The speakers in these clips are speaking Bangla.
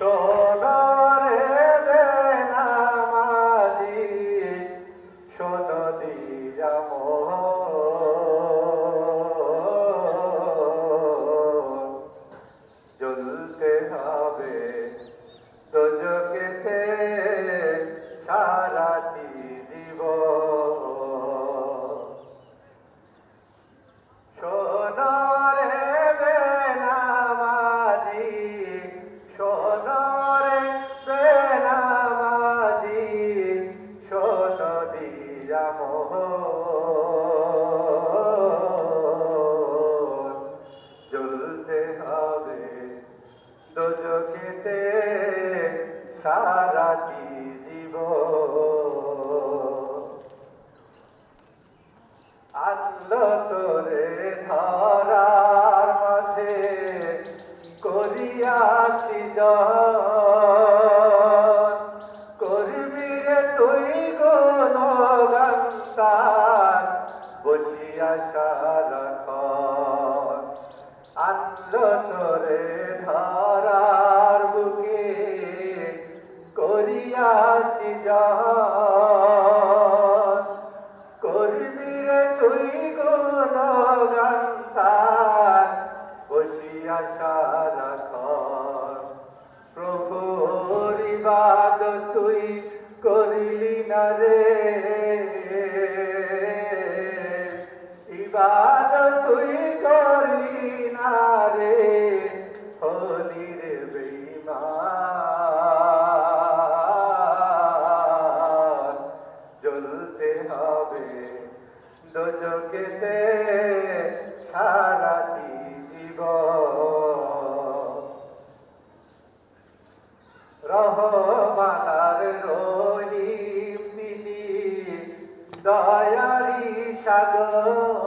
সোনরে বেনামাজি শোনো দিয়া। জ্বলতে হবে সারাটি জীব আল্লো তোরে ধরার মাঝে করিয়াছি করবি রে তুই গান্তার বসিয়া সারাক্ষণ আল্লো তোরে রে ইবাদ তুই করলি না রে হলি রে বেঈমান। জ্বলতে হবে দোজকেতে সারাটি জীবন। রহমানার দয়ারি সাগর।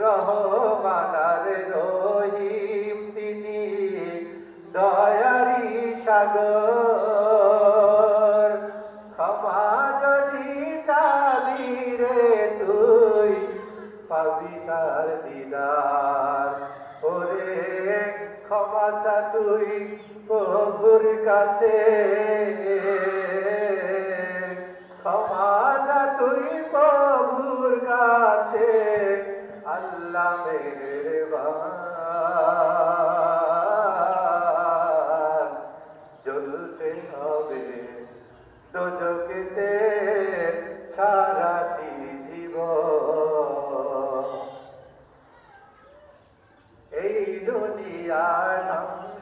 রহমানার রহিম তিনি। দয়ারি সাগর। তার দিদার। ওরে, ক্ষমা চা তুই প্রভুর কাছে ক্ষমা চা তুই প্রভুর কাছে, আল্লাহ মেহেরবান। জ্বলতে হবে দোজকেতে সারাটি জীবন এই দুনিয়ার ধ্বংস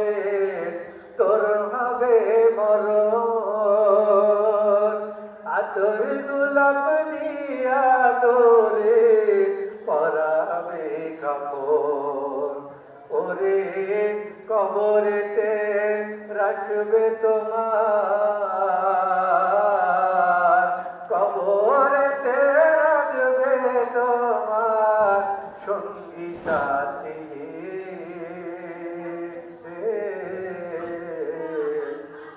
কবরেতে রাখবে তোমার। কবরেতে রাখবে তোমার সঙ্গী সাথী।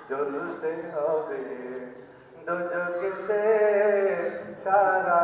জ্বলতে হবে দোজকেতে সারাটি